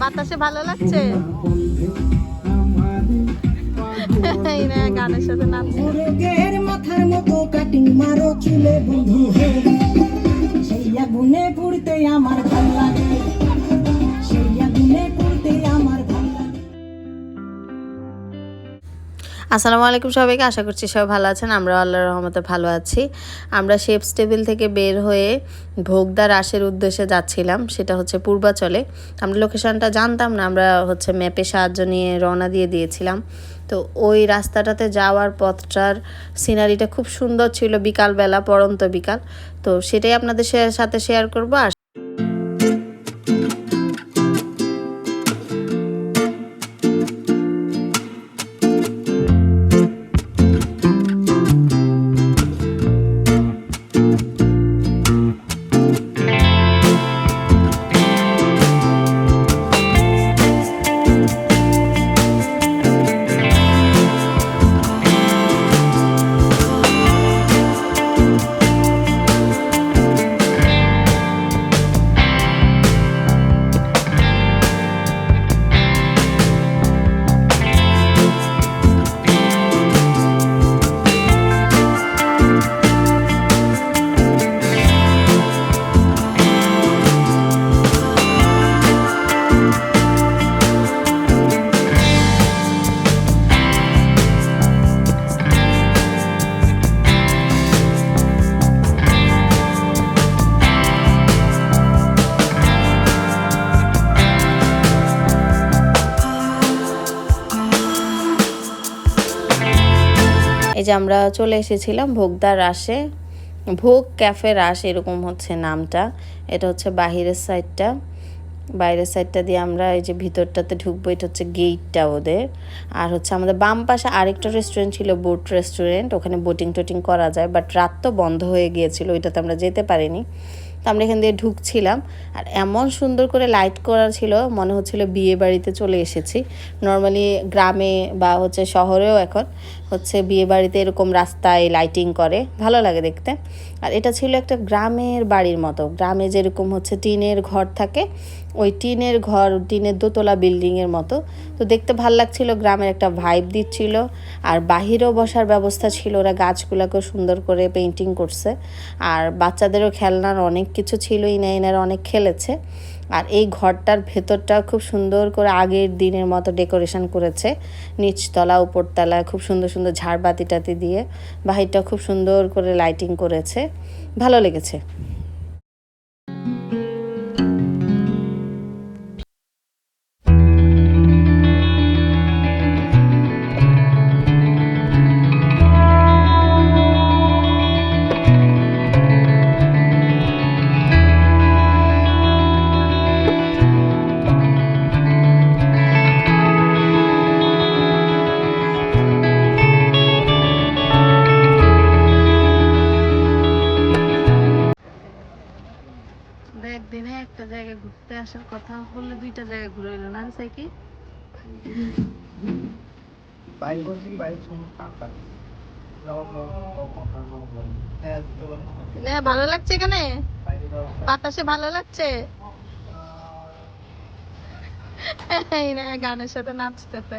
বাতাসে ভালো লাগছে? গানের সাথে মাথার মতো কাটিং মারো চুলে আমার ভালো লাগে। আসসালামু আলাইকুম সবাইকে, আশা করছি সবাই ভালো আছেন। আমরা আল্লাহর রহমতে ভালো আছি। আমরা শেপস টেবিল থেকে বের হয়ে ভোগদার রাসের উদ্দেশ্যে যাচ্ছিলাম, সেটা হচ্ছে পূর্বাচলে। আমরা লোকেশনটা জানতাম না, আমরা হচ্ছে ম্যাপে সাহায্য নিয়ে রওনা দিয়ে দিয়েছিলাম। তো ওই রাস্তাটাতে যাওয়ার পথটার সিনারিটা খুব সুন্দর ছিল, বিকালবেলা, পরন্ত বিকাল। তো সেটাই আপনাদের সাথে শেয়ার করব। আর এই যে আমরা চলে এসেছিলাম ভোগদার রাসে ভোগ ক্যাফে রাস এরকম হচ্ছে নামটা। এটা হচ্ছে বাহিরের সাইডটা। বাইরের সাইডটা দিয়ে আমরা এই যে ভিতরটাতে ঢুকবো, এটা হচ্ছে গেটটা ওদের। আর হচ্ছে আমাদের বাম পাশে আরেকটা রেস্টুরেন্ট ছিল বোট রেস্টুরেন্ট ওখানে বোটিং টোটিং করা যায় বাট রাত তো বন্ধ হয়ে গিয়েছিল, ওইটাতে আমরা যেতে পারিনি। তো আমরা এখান দিয়ে ঢুকছিলাম। আর এমন সুন্দর করে লাইট করা ছিল, মনে হচ্ছিল বিয়ে বাড়িতে চলে এসেছি। নর্মালি গ্রামে বা হচ্ছে শহরেও এখন হচ্ছে বিয়ে বাড়িতে এরকম রাস্তায় লাইটিং করে। ভালো লাগে দেখতে। আর এটা ছিল একটা গ্রামের বাড়ির মতো। গ্রামে যেরকম হচ্ছে টিনের ঘর থাকে ওই টিনের ঘর, টিনের দোতলা বিল্ডিংয়ের মতো। তো দেখতে ভালো লাগছিল, গ্রামের একটা ভাইব দিচ্ছিল। আর বাহিরেও বসার ব্যবস্থা ছিল, ওরা গাছগুলোকেও সুন্দর করে পেন্টিং করছে। আর বাচ্চাদেরও খেলনার অনেক কিছু ছিল ইনা ইনারা অনেক খেলেছে। আর এই ঘরটার ভেতরটা খুব সুন্দর করে আগের দিনের মতো ডেকোরেশন করেছে। নিচতলা, উপরতলা, খুব সুন্দর সুন্দর ঝাড়বাতি টাতি দিয়ে। বাহিরটা খুব সুন্দর করে লাইটিং করেছে। ভালো লেগেছে। কথা বললে দুইটা জায়গায় ঘুরে এলো। না সাইকি বাইক করছি বাইক না ভালো লাগছে এখানে? বাতাসে ভালো লাগছে? এই না গানের সাথে নাচতেছে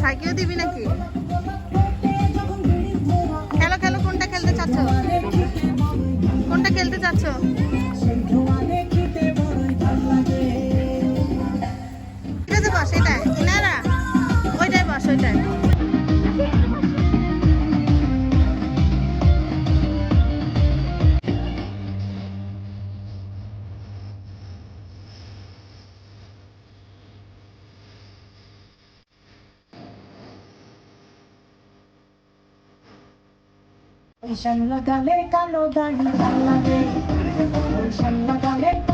সাইকেল দিবি নাকি? খেলো খেলো কোনটা খেলতে চাচ্ছ? কোনটা খেলতে চাচ্ছ? বস এটা ইনারা ওইটাই বস ওইটাই ঈশান লাগালে কালো দাড়ি ভালো লাগে ঈশান লাগালে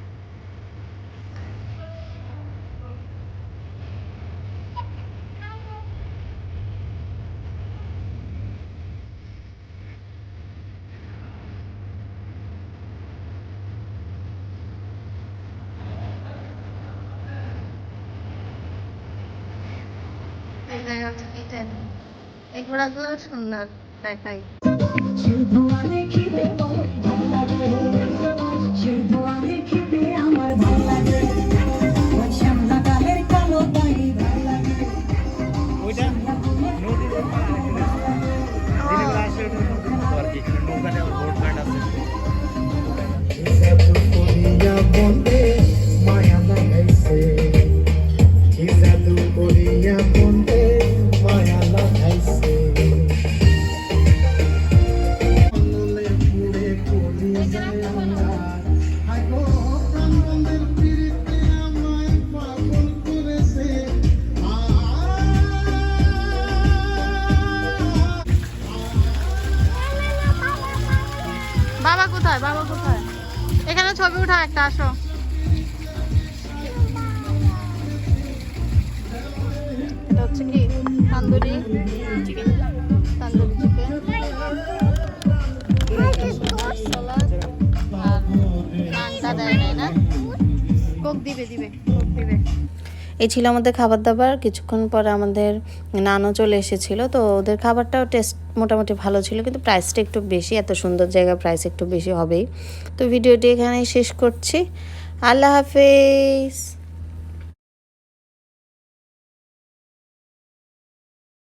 এই ঘোড়াগুলো সুন্দর দেখাই। কোথায়? বাবা কোথায়? এখানে ছবি উঠা একটা, আসো। এটা হচ্ছে কি? তান্দুরি চিকেন তান্দুরি চিকেন নানটা দেয় না? কোক দিবে দিবে কোক দিবে। এই ছিল আমাদের খাবার দাবার কিছুক্ষণ পর আমাদের নানও চলে এসেছিল। তো ওদের খাবারটাও টেস্ট মোটামুটি ভালো ছিল, কিন্তু প্রাইসটা একটু বেশি, এত সুন্দর জায়গা প্রাইস একটু বেশি হবেই। তো ভিডিওটি এখানেই শেষ করছি। আল্লাহ হাফেজ।